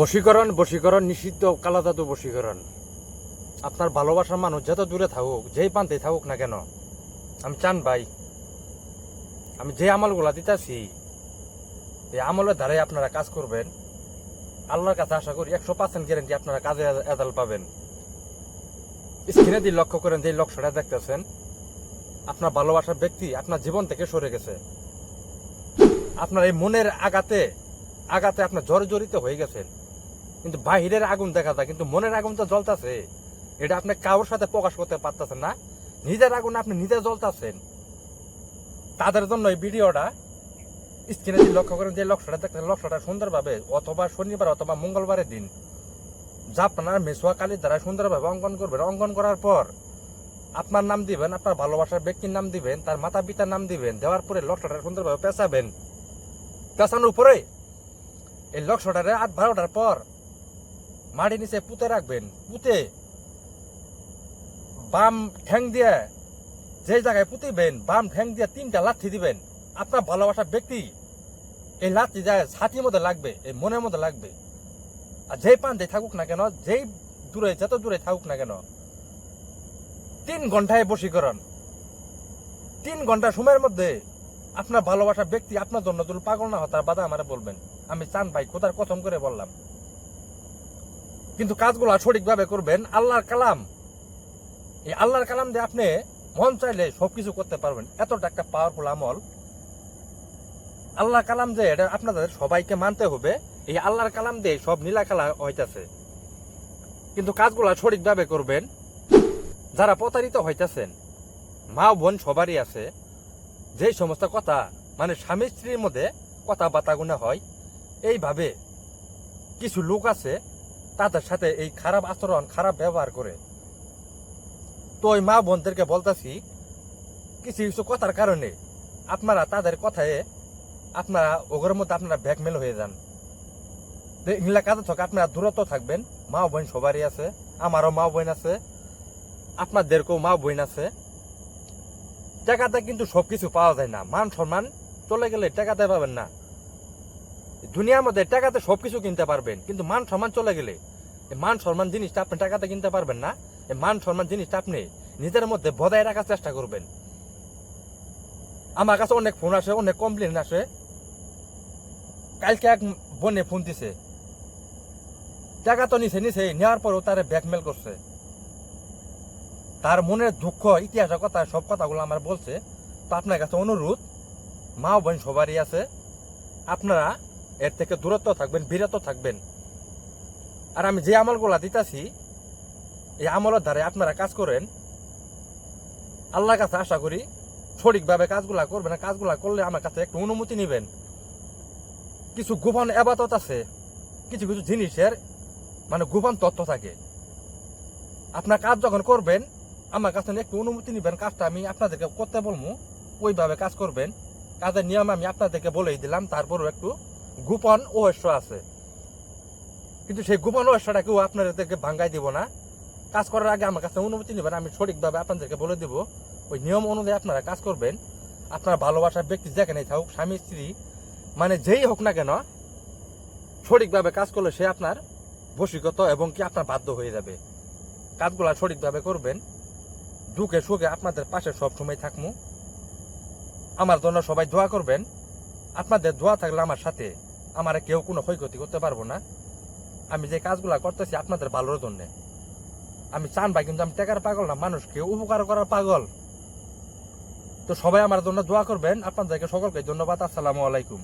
বশীকরণ বশীকরণ, নিষিদ্ধ, কালাজাদু বশীকরণ। আপনার ভালোবাসার মানুষ যত দূরে থাকুক, যেই প্রান্তে থাকুক না কেন, আমি চান ভাই, আমি যে আমলগুলা দিতেছি, এই আমলের ধারে আপনারা কাজ করবেন। আল্লাহর কাছে আশা করি একশো পার্সেন্ট গ্যারেন্টি আপনারা কাজে এদাল পাবেন। স্ক্রিনে দিয়ে লক্ষ্য করেন যে লক্ষ্যটা দেখতেছেন, আপনার ভালোবাসার ব্যক্তি আপনার জীবন থেকে সরে গেছে। আপনার এই মনের আঘাতে আঘাতে আপনার জ্বরে জড়িত হয়ে গেছেন। কিন্তু বাহিরের আগুন দেখা যায়, কিন্তু মনের আগুন তো জ্বলতাছে। এটা আপনি কারোর সাথে প্রকাশ করতে পারতেছেন না। নিজের আগুন আপনি নিজে জ্বলতাছেন। তাদের জন্য এই ভিডিওটা স্ক্রিনে যে লক্ষ্য করেন, যে লক্ষ্যটা দেখতেন লক্ষ্যটা সুন্দরভাবে, অথবা শনিবার অথবা মঙ্গলবারের দিন যা আপনার মেসোয়া কালির দ্বারা সুন্দরভাবে অঙ্কন করবেন। অঙ্কন করার পর আপনার নাম দিবেন, আপনার ভালোবাসার ব্যক্তির নাম দিবেন, তার মাতা পিতার নাম দিবেন, দেওয়ার পরে লক্ষ্যটা সুন্দরভাবে পেঁচাবেন। পেঁচানোর উপরে এই লক্ষ্যটারে আট বারোটার পর মাটি নিচে পুঁতে রাখবেন, পুঁতে বাম ঠ্যাং দিয়ে যে জায়গায় পুঁতিবেন, বাম ঠ্যাং দিয়ে তিনটা লাথি দিবেন। আপনার ভালোবাসার ব্যক্তি, এই লাথি যায় ছাতির মধ্যে লাগবে, এই মনের মধ্যে লাগবে। আর যেই প্রান্তে থাকুক না কেন, যেই দূরে, যত দূরে থাকুক না কেন, তিন ঘন্টায় বশীকরণ। তিন ঘণ্টা সময়ের মধ্যে আপনার ভালোবাসার ব্যক্তি আপনার জন্য পাগল না হতার বাধা আমারে বলবেন। আমি চান ভাই কোথার কথম করে বললাম। কিন্তু কাজগুলো সঠিকভাবে করবেন, আল্লাহর কালাম। এই আল্লাহর কালাম দিয়ে আপনি মন চাইলে সবকিছু করতে পারবেন। এতটা একটা পাওয়ারফুল আমল। আল্লাহর কালাম যে, এটা আপনাদের সবাইকে মানতে হবে। এই আল্লাহর কালাম দিয়ে সব নীলা খেলা হইতাছে। কিন্তু কাজগুলো সঠিকভাবে করবেন। যারা প্রতারিত হইতাছেন, মা বোন সবারই আছে। যে সমস্ত কথা মানে স্বামী স্ত্রীর মধ্যে কথা বাতাগুনা হয়, এইভাবে কিছু লোক আছে তাদের সাথে এই খারাপ আচরণ, খারাপ ব্যবহার করে। তো ওই মা বোনদেরকে বলতেছি, কিছু কিছু কথার কারণে আপনারা তাদের কথায়, আপনারা ওগের মধ্যে আপনারা ব্যাকমেল হয়ে যান। এগুলা কাজে থেকে, আপনারা দূরত্ব থাকবেন। মা বোন সবারই আছে, আমারও মা বোন আছে, আপনাদেরকেও মা বোন আছে। টাকাতে কিন্তু সবকিছু পাওয়া যায় না। মান সম্মান চলে গেলে টাকাতে পাবেন না। দুনিয়ার মধ্যে টাকাতে সবকিছু কিনতে পারবেন, কিন্তু মান সম্মান চলে গেলে মান সম্মান জিনিসটা আপনি টাকাতে কিনতে পারবেন না মান সম্মান জিনিসটা আপনি নিজের মধ্যে বজায় রাখার চেষ্টা করবেন। আমার কাছে অনেক ফোন আসে, অনেক কমপ্লেন আসে। কালকে এক বোনে ফোন দিছে। টাকা তো নিছে নিছে, নেওয়ার পরেও তারে ব্যাকমেল করছে। তার মনের দুঃখ ইতিহাসের কথা, সব কথাগুলো আমার বলছে। তো আপনার কাছে অনুরোধ, মা বোন সবারই আছে। আপনারা এর থেকে দূরত্ব থাকবেন, বিরত থাকবেন। আর আমি যে আমলগুলা দিতেছি, এই আমলের দ্বারা আপনারা কাজ করেন। আল্লাহর কাছে আশা করি সঠিকভাবে কাজগুলা করবেন কাজগুলা করলে আমার কাছে একটু অনুমতি নেবেন। কিছু গোপন আবাদত আছে, কিছু কিছু জিনিসের মানে গোপন তথ্য থাকে। আপনার কাজ যখন করবেন, আমার কাছে একটু অনুমতি নেবেন, কাজটা আমি আপনাদেরকে করতে বলব, ওইভাবে কাজ করবেন। কাজের নিয়ম আমি আপনাদেরকে বলেই দিলাম, তারপরও একটু গোপন ওহস্য আছে। কিন্তু সেই গোপন ওহস্যটা কেউ আপনাদেরকে ভাঙ্গাই দিব না। কাজ করার আগে আমার কাছে অনুমতি নেবেন, আমি সঠিকভাবে আপনাদেরকে বলে দেব। ওই নিয়ম অনুযায়ী আপনারা কাজ করবেন। আপনার ভালোবাসার ব্যক্তি যেখানেই থাকুক, স্বামী, স্ত্রী মানে যেই হোক না কেন, সঠিকভাবে কাজ করলে সে আপনার বশীগত এবং কি আপনার বাধ্য হয়ে যাবে। কাজগুলা সঠিকভাবে করবেন। দুঃখে সুখে আপনাদের পাশে সব সময় থাকমু। আমার জন্য সবাই দোয়া করবেন। আপনাদের দোয়া থাকলে আমার সাথে। আমার কেউ কোনো ক্ষয়ক্ষতি করতে পারব না। আমি যে কাজগুলো করতেছি আপনাদের ভালোর জন্যে। আমি চান ভাই, কিন্তু আমি টেকার পাগল না, মানুষকে উপকার করার পাগল। তো সবাই আমার জন্য দোয়া করবেন। আপনাদেরকে সকলকে ধন্যবাদ। আসসালামু আলাইকুম।